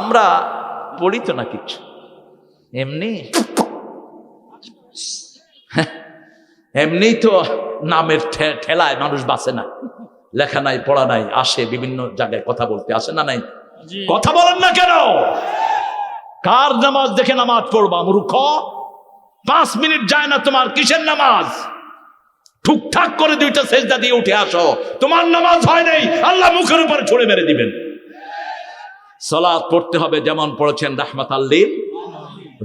আমরা পড়ি তো না কিছু। এমনি এমনি তো নামের ঠেলায় মানুষ বাঁচে না। লেখা নাই পড়া নাই আসে বিভিন্ন জায়গায় কথা বলতে আসে না নাই? কথা বলেন না কেন? কার নামাজ দেখে নামাজ পড়বা মূর্খ? পাঁচ মিনিট যায় না তোমার কিসের নামাজ? ঠুকঠাক করে দুইটা সেজদা দিয়ে উঠে আসো। তোমার নামাজ হয় নাই আল্লাহ মুখের উপরে ছুড়ে মেরে দিবেন। সালাত পড়তে হবে যেমন পড়েছেন রাহমাত আল্লিম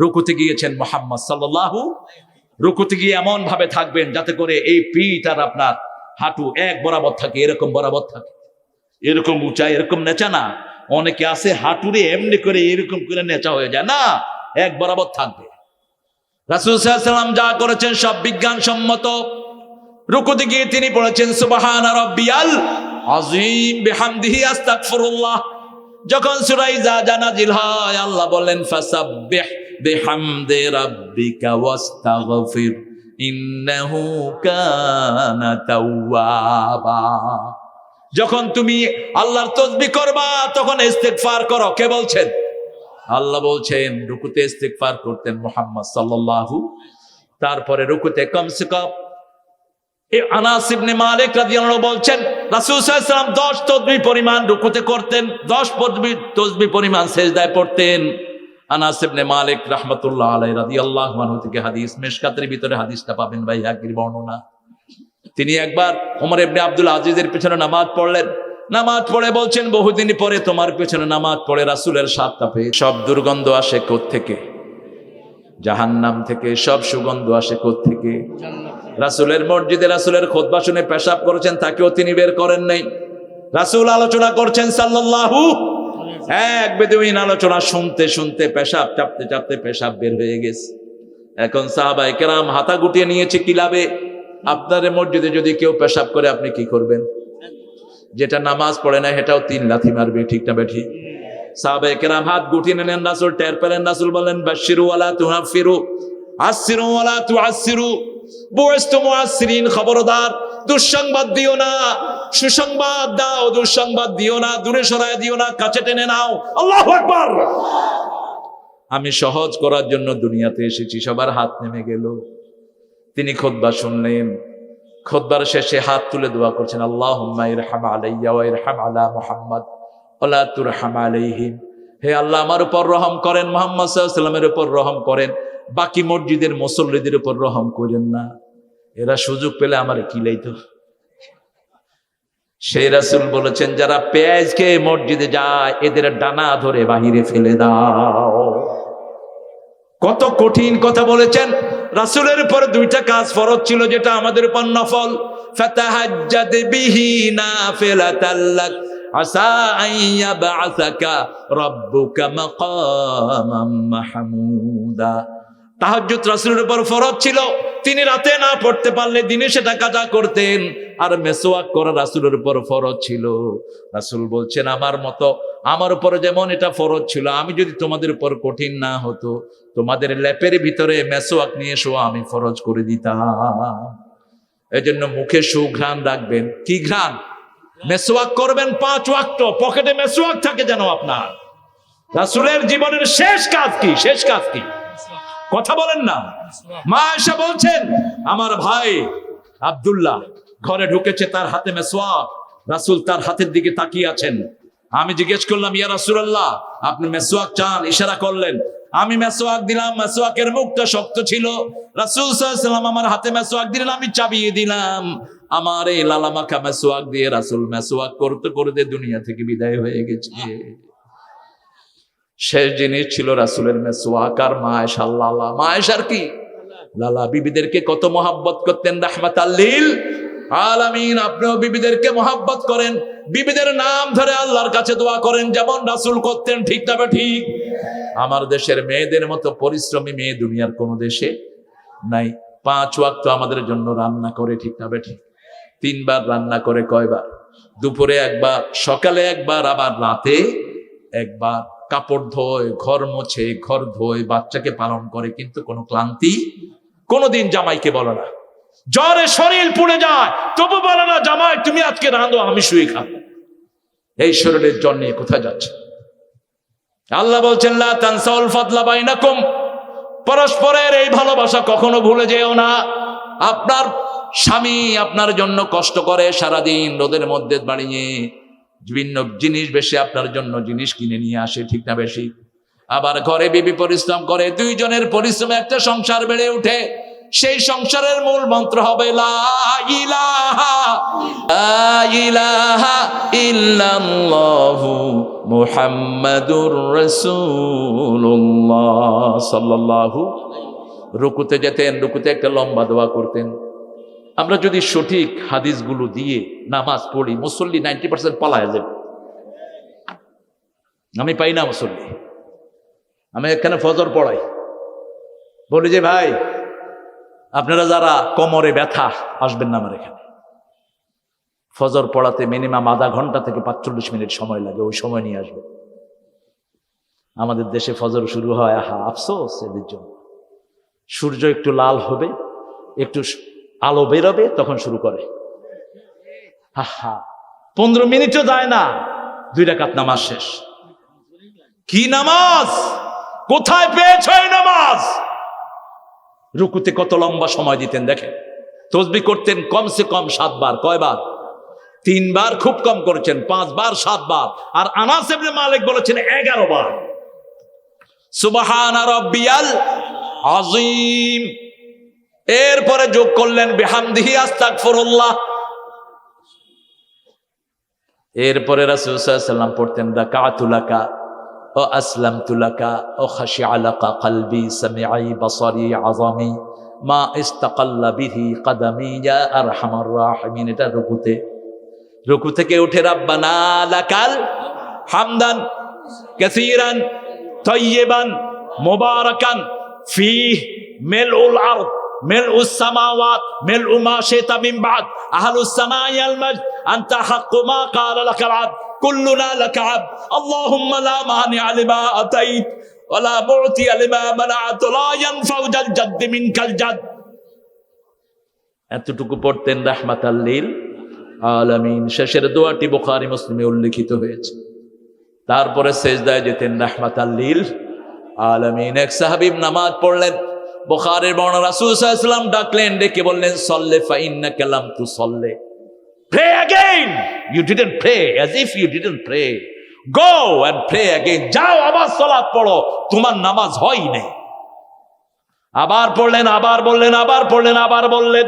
রুকুতে গিয়েছেন মোহাম্মদ সাল্লাল্লাহু। রুকুতে গিয়ে এমন ভাবে থাকবেন যাতে করে এই পিঠ আর আপনার হাঁটু এক বরাবর থাকে, এরকম বরাবর থাকে। এরকম উঁচা, এরকম নেচা না। অনেকে আছে হাঁটুরে এমনি করে এরকম করে নেচা হয়ে যায়। না, এক বরাবর থাকবে। রাসুল সাল্লাম যা করেছেন সব বিজ্ঞান সম্মত রুকুতে গিয়ে তিনি পড়েছেন সুবাহান রব্বিয়াল আজিম বিহামদিহি আস্তাগফিরুল্লাহ। যখন সুরাই যা জানাজিল হয়, আল্লাহ ইন্নাহু কানা যখন তুমি আল্লাহর তসবি করবা, তখন ইস্তেগফার করো। কে বলছেন? আল্লাহ বলছেন, রুকুতে ইস্তেগফার করতেন মুহাম্মদ সাল্লাল্লাহু, তারপরে রুকুতে কমসে কম বলছেন, রাসূল সাল্লাল্লাহু আলাইহি 10 তসবিহ পরিমাণ করতেন 10 তসবিহ তসবিহ পরিমাণ পড়তেন। থেকে হাদিস ভিতরে হাদিসটা পাবেন ভাই বর্ণনা। তিনি একবার ওমর ইবনে আব্দুল আজিজের পিছনে নামাজ পড়লেন। নামাজ পড়ে বলছেন, বহুদিন পরে তোমার পেছনে নামাজ পড়ে রাসূলের সাতটা পেয়ে সব দুর্গন্ধ আসে থেকে জাহান্নাম থেকে সব সুগন্ধ আসে থেকে রাসুলের মসজিদে রাসুলের খোদবা শুনে পেশাব করেছেন, তাকেও তিনি বের করেন নাই। রাসুল আলোচনা করছেন সাল্লাল্লাহু। এক বেদুইন আলোচনা শুনতে শুনতে পেশাব চাপতে চাপতে পেশাব বের হয়ে গেছে। এখন সাহাবাই কেরাম হাতা গুটিয়ে নিয়েছে কিলাবে আপনার মসজিদে যদি কেউ পেশাব করে, আপনি কি করবেন? যেটা নামাজ পড়ে না, সেটাও তিন লাথি মারবে, ঠিক না বেঠি? সাহাবাই কেরাম হাত গুটিয়ে নিলেন, রাসুল টের পেলেন, রাসুল বলেন বাশিরু ওয়ালা তুহাফিরু আসিরু তুআসিরু বুয়েস্তু মুআসসিরিন খবরদার, দুঃসংবাদ দিও না। সুসংবাদ দাও, দুঃসংবাদ দিও না। দূরে সরায় দিও না, কাছে টেনে নাও। আল্লাহু আকবার। আমি সহজ করার জন্য দুনিয়াতে এসেছি, সবার হাত নেমে গেল। তিনি খোদবা শুনলেন। খোদবার শেষে হাত তুলে দোয়া করছেন আল্লাহ মুহাম্মদ আলাইহিম। হে আল্লাহ, আমার উপর রহম করেন, মোহাম্মদ উপর রহম করেন। বাকি মসজিদের মুসল্লিদের উপর রহম করেন না। এরা সুযোগ পেলে আমার কি লাইতো? সেই রাসুল বলেছেন, যারা পেঁয়াজ খেয়ে মসজিদে যায়, এদের ডানা ধরে বাহিরে ফেলে দাও। কত কঠিন কথা বলেছেন। রাসুলের উপর দুইটা কাজ ফরজ ছিল, যেটা আমাদের উপর নফল। ফাতাহাজ্জাদ তাহাজ্জুদ রাসূলের উপর ফরজ ছিল। তিনি রাতে না পড়তে পারলে দিনে সেটা কাজা করতেন। আর মেসোয়াক করা রাসুলের উপর ফরজ ছিল। রাসুল বলছেন, আমার মতো, আমার উপর যেমন এটা ফরজ ছিল, আমি যদি তোমাদের উপর কঠিন না হতো, তোমাদের ল্যাপের ভিতরে মেসোয়াক নিয়ে এসো আমি ফরজ করে দিতাম। এই জন্য মুখে সুঘ্রাণ রাখবেন। কি ঘ্রাণ? মেসোয়াক করবেন পাঁচ ওয়াক্ত, পকেটে মেসোয়াক থাকে যেন আপনার। রাসূলের জীবনের শেষ কাজ কি? শেষ কাজ কি? কথা বলেন না। মা এসে বলছেন, আমার ভাই আব্দুল্লাহ ঘরে ঢুকেছে, তার হাতে মেসোয়াক। রাসূল তার হাতের দিকে তাকিয়ে আছেন। আমি জিজ্ঞেস করলাম, ইয়া রাসূলুল্লাহ, আপনি মেসোয়াক চান? ইশারা করলেন। আমি মেসোয়াক দিলাম, মেসোয়াকের মুখটা শক্ত ছিল। রাসূল ওয়াসাল্লাম আমার হাতে মেসোয়াক দিলেন, আমি চাবিয়ে দিলাম। আমার এই লালামাখা মেসোয়াক দিয়ে রাসূল মেসোয়াক করতে করতে দুনিয়া থেকে বিদায় হয়ে গেছে। শেষ জিনিস ছিল রাসুলের মেসোয়াক আর আল্লাহ মায়েশার কি? লালা। বিবিদেরকে কত মহাব্বত করতেন রাহমাত আল্লিল আলামিন। আপনিও বিবিদেরকে মহাব্বত করেন। বিবিদের নাম ধরে আল্লাহর কাছে দোয়া করেন, যেমন রাসুল করতেন, ঠিক না ঠিক আমার দেশের মেয়েদের মতো পরিশ্রমী মেয়ে দুনিয়ার কোন দেশে নাই। পাঁচ ওয়াক্ত আমাদের জন্য রান্না করে, ঠিক না ঠিক তিনবার রান্না করে কয়বার? দুপুরে একবার, সকালে একবার, আবার রাতে একবার। কাপড় ধোয়, ঘর মোছে, ঘর ধোয়, বাচ্চাকে পালন করে, কিন্তু কোনো ক্লান্তি কোনোদিন জামাইকে বলো না। জ্বরে শরীর পুড়ে যায়, তবু বলো না, জামাই, তুমি আজকে রাঁধো, আমি শুয়ে খাব। এই শরীরের জন্য কোথায় যাচ্ছে? আল্লাহ বলছেন বাইনাকুম। পরস্পরের এই ভালোবাসা কখনো ভুলে যেও না। আপনার স্বামী আপনার জন্য কষ্ট করে সারাদিন রোদের মধ্যে বাড়িয়ে বিভিন্ন জিনিস বেশি আপনার জন্য জিনিস কিনে নিয়ে আসে, ঠিক না বেশি? আবার ঘরে বিবি পরিশ্রম করে, দুইজনের পরিশ্রমে একটা সংসার বেড়ে ওঠে। সেই সংসারের মূল মন্ত্র হবে সাল্লাল্লাহু, রুকুতে যেতেন, রুকুতে একটা লম্বা দোয়া করতেন। আমরা যদি সঠিক হাদিসগুলো দিয়ে নামাজ পড়ি, মুসল্লি নাইনটি পার্সেন্ট পালায় যাবে। আমি পাই না মুসল্লি। আমি এখানে ফজর পড়াই। বলি যে, ভাই, আপনারা যারা কোমরে ব্যথা, আসবেন না আমার এখানে। ফজর পড়াতে মিনিমাম আধা ঘণ্টা থেকে পাঁচচল্লিশ মিনিট সময় লাগে, ওই সময় নিয়ে আসবে আমাদের দেশে ফজর শুরু হয়, আহা, আফসোস এদের জন্য। সূর্য একটু লাল হবে, একটু আলো বেরোবে, তখন শুরু করে। পনেরো মিনিটও যায় না, দুই রাকাত নামাজ শেষ। কি নামাজ? কোথায় পেয়েছ এই নামাজ? রুকুতে কত লম্বা সময় দিতেন দেখেন। তসবি করতেন কমসে কম সাতবার, কয়বার? তিনবার খুব কম করেছেন, পাঁচবার, সাতবার। আর আনাস ইবনে মালিক বলেছেন এগারো বার। রব্বিয়াল আজিম এরপরে যোগ করলেন বেহামদিহি, আস্তাগফিরুল্লাহ। এরপরে রাসূলুল্লাহ পড়তেন দা কাতুলাকা ও আসলাম তুলাকা ও খাসি আলাকা কলবি, সামিআই বসরি আজামি মা ইস্তাকাল্লা বিহি কদমি, ইয়া আরহামার রাহিমিন। এটা রুকুতে। রুকু থেকে উঠে, রাব্বানা লাকাল হামদান কাসীরান তয়্যিবান মুবারাকান ফীহ মিলউল আরদ। মেল উসামাওয়াত মেল উমা শেতা মিমবাদ আহলুস মজ আনতা হাক্কু মা ক্বালা লাকাল মানি আলিমা আতাইত ওয়ালা মুতি আলিমা মানাত লা ইয়ানফাউ জাল এতটুকু পড়তেন রাহমাতাল লিল আলামিন। শেষের দোয়াটি বুখারী মুসলিমে উল্লেখিত হয়েছে। তারপরে শেষ সেজদায় যেতেন রাহমাতাল লিল আলামিন। এক সাহাবী নামাজ পড়লেন। বুখারীর বর্ণনা রাসূল ওয়াসাল্লাম ডাকলেন, ডেকে বললেন, সল্লে ফা ইন্নাকা লাম তুসল্লে Pray again. You didn't pray, as if you didn't pray. Go and pray again. যাও, আবার সালাত পড়ো তোমার নামাজ হয় নাই আবার পড়লেন, আবার বললেন, আবার পড়লেন, আবার বললেন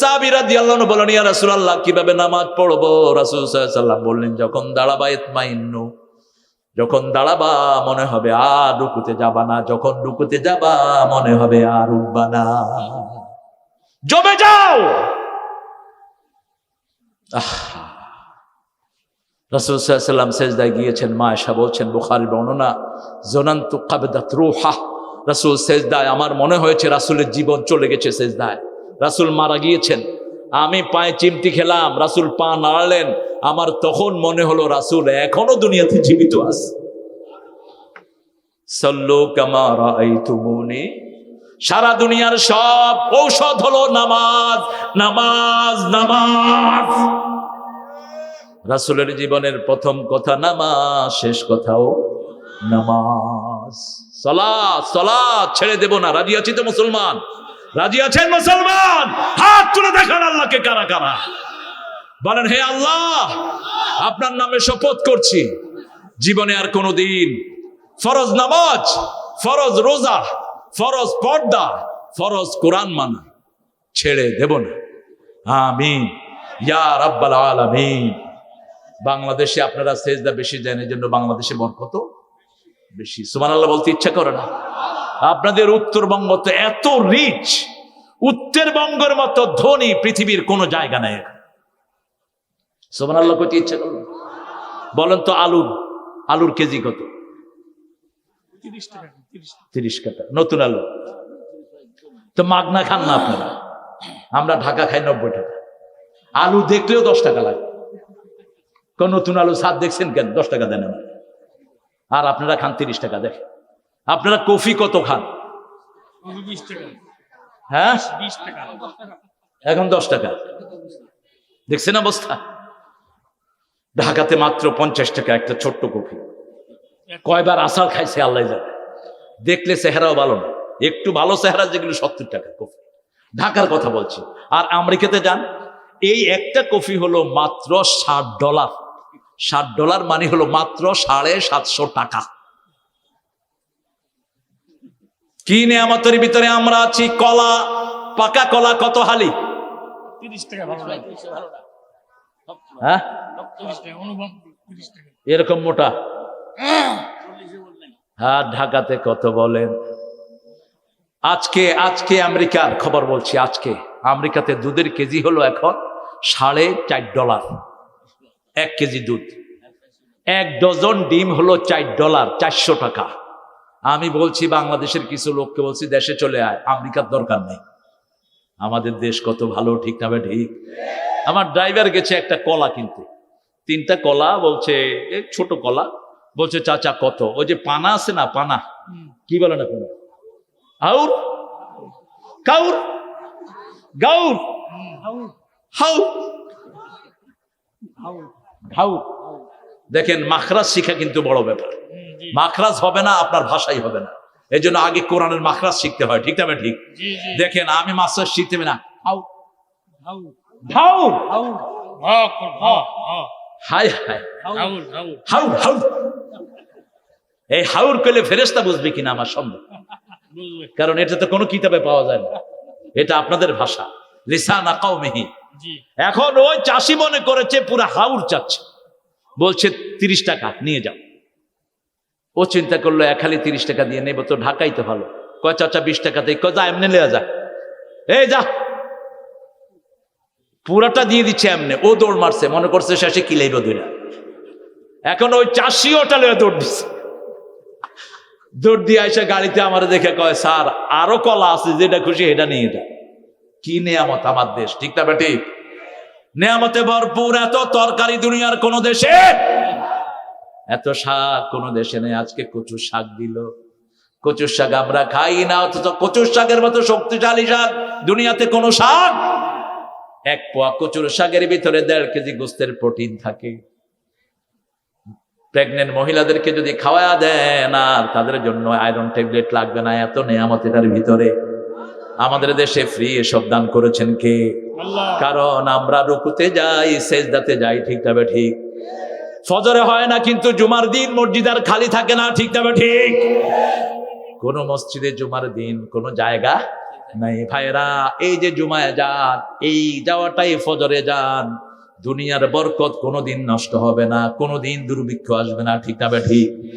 সাবিরা দিয়াল্লাহু বলেন ইয়া রাসূলুল্লাহ, কীভাবে নামাজ পড়ব রাসূল সাল্লাল্লাহু আলাইহি বললেন, যখন দাঁড়াবা ইতমাইন্নু যখন দাঁড়াবা, মনে হবে আর রুকুতে যাবা না। যখন রুকুতে যাবা, মনে হবে আর উঠবা না। জমে যাও! রসুলাম সেজদায় গিয়েছেন। মা এসা বলছেন বুখারি বর্ণনা, জোনান্তু কাবেদাত রুহা। রাসুল সেজদায়, আমার মনে হয়েছে রাসুলের জীবন চলে গেছে সেজদায়। রাসুল মারা গিয়েছেন। আমি পায়ে চিমটি খেলাম। রাসুল পা নাড়ালেন। আমার তখন মনে হলো, রাসুল, এখনও দুনিয়াতে জীবিত আছে। সল্লু কামারা এই সারা দুনিয়ার সব ঔষধ হলো নামাজ নামাজ নামাজ। রাসুলের জীবনের প্রথম কথা নামাজ, শেষ কথাও নামাজ। সলা সলা ছেড়ে দেব না। রাজি আছি তো মুসলমান? রাজি আছেন মুসলমান? হাত তুলে দেখান আল্লাহকে কারা কারা? বলেন, হে আল্লাহ, আপনার নামে শপথ করছি। জীবনে আর কোনো দিন ফরজ নামাজ, ফরজ রোজা, ফরজ পর্দা, ফরজ কোরআন মানা, ছেড়ে দেব না। আমিন। ইয়া রাব্বাল আলামিন। বাংলাদেশে আপনারা সেজদা বেশি দেন এই জন্য বাংলাদেশে বরকত বেশি। সুমান আল্লাহ বলতে ইচ্ছা করে না। আপনাদের উত্তরবঙ্গ তো এত রিচ উত্তরবঙ্গের মতো ধনী পৃথিবীর কোনো জায়গা নাই নেই। সুমান আল্লাহ করতে ইচ্ছে করল বলেন তো আলুর আলুর কেজি কত? তিরিশ টাকা নতুন আলু। তো মাগনা খান না আপনারা? আমরা ঢাকা খাই নব্বই টাকা। আলু দেখলেও দশ টাকা লাগে। কোন নতুন আলু সাত দেখছেন কেন? দশ টাকা দেন আর আপনারা খান তিরিশ টাকা দেখেন। আপনারা কফি কত খান? হ্যাঁ? এখন দশ টাকা। দেখছেন অবস্থা? ঢাকাতে মাত্র পঞ্চাশ টাকা একটা ছোট্ট কফি। কয়বার আসার খাইছে আল্লাহ জানে। দেখলে চেহারাও ভালো না। একটু ভালো চেহারা যেগুলো সত্তর টাকা কফি। ঢাকার কথা বলছি। আর আমেরিকাতে যান, এই একটা কফি হলো মাত্র ষাট ডলার। ষাট ডলার মানে হলো মাত্র সাড়ে সাতশো টাকা। কি নিয়ামতের ভিতরে আমরা আছি? কলা, পাকা কলা কত হালি? তিরিশ টাকা হ্যাঁ? এরকম মোটা? হ্যাঁ ঢাকাতে কত বলেন? আজকে আজকে আমেরিকার খবর বলছি আজকে। আমেরিকাতে দুধের কেজি হলো এখন সাড়ে চার ডলার। এক কেজি দুধ। এক ডজন ডিম হলো চার ডলার চারশো টাকা। আমি বলছি বাংলাদেশের কিছু লোককে বলছি দেশে চলে আয় আমেরিকার দরকার নেই। আমাদের দেশ কত ভালো ঠিক না ঠিক? আমার ড্রাইভার গেছে একটা কলা কিনতে। তিনটা কলা বলছে ছোট কলা। বলছে চাচা কত? ওই যে পানা আছে না পানা? কি বলে না কোনো? আউর কাউর? গাউর? হাউ হাউ দেখেন মাখরাজ শিখা কিন্তু বড় ব্যাপার। মাখরাজ হবে না আপনার ভাষাই হবে না। এই জন্য আগে কোরআনের মাখরাজ শিখতে হয় ঠিক না ঠিক? দেখেন আমি মাস্টার শিখতে হবে না। হাউ হাউ হাই হাই হাউল হাউল। এই হাউর কইলে ফেরেস্তা বুঝবে কিনা আমার বুঝবে কারণ এটা তো কোনো কিতাবে পাওয়া যায় না। এটা আপনাদের ভাষা। লিসানা জি। এখন ওই চাষি মনে করেছে পুরো হাউর চাচ্ছে। বলছে তিরিশ টাকা নিয়ে যাও। ও চিন্তা করল এক খালি তিরিশ টাকা দিয়ে নেব তো ঢাকাই তো ভালো। কয় চাচা বিশ টাকা দিয়ে কয় যা এমনি লেয়া যা। এই যা। পুরাটা দিয়ে দিচ্ছে এমনি। ও দৌড় মারছে, মনে করছে শেষে কিলাইব দুইটা। এখন ওই চাষি ওটা দৌড় দিচ্ছে দৌড় দিয়ে এসে গাড়িতে আমার দেখে কয়, স্যার, আরও কলা আছে, যেটা খুশি এটা নিয়ে যা কি নেয়ামত আমার দেশ, ঠিক না বেটি? নেয়ামতে ভরপুর, এত তরকারি দুনিয়ার কোন দেশে? এত শাক কোন দেশে নেই, আজকে কচুর শাক দিল। কচুর শাক আমরা খাই না, অথচ কচুর শাকের মতো শক্তিশালী শাক, দুনিয়াতে কোনো শাক এক পোয়া কচুর শাকের ভিতরে দেড় কেজি গোস্তের প্রোটিন থাকে। প্রেগনেন্ট মহিলাদেরকে যদি খাওয়া দেন আর তাদের জন্য আয়রন ট্যাবলেট লাগবে না এত নেয়ামত এটার ভিতরে। আমাদের দেশে ফ্রি এসব দান করেছেন কে? কারণ আমরা রুকুতে যাই সেজদাতে যাই ঠিক তবে ঠিক? ফজরে হয় না কিন্তু জুমার দিন মসজিদ আর খালি থাকে না ঠিক তবে ঠিক? কোন মসজিদে জুমার দিন কোন জায়গা নাই ভাইরা এই যে জুমায় যান, এই যাওয়াটাই ফজরে যান। দুনিয়ার বরকত কোনোদিন নষ্ট হবে না, কোনোদিন দুর্ভিক্ষ আসবে না, ঠিক না ঠিক?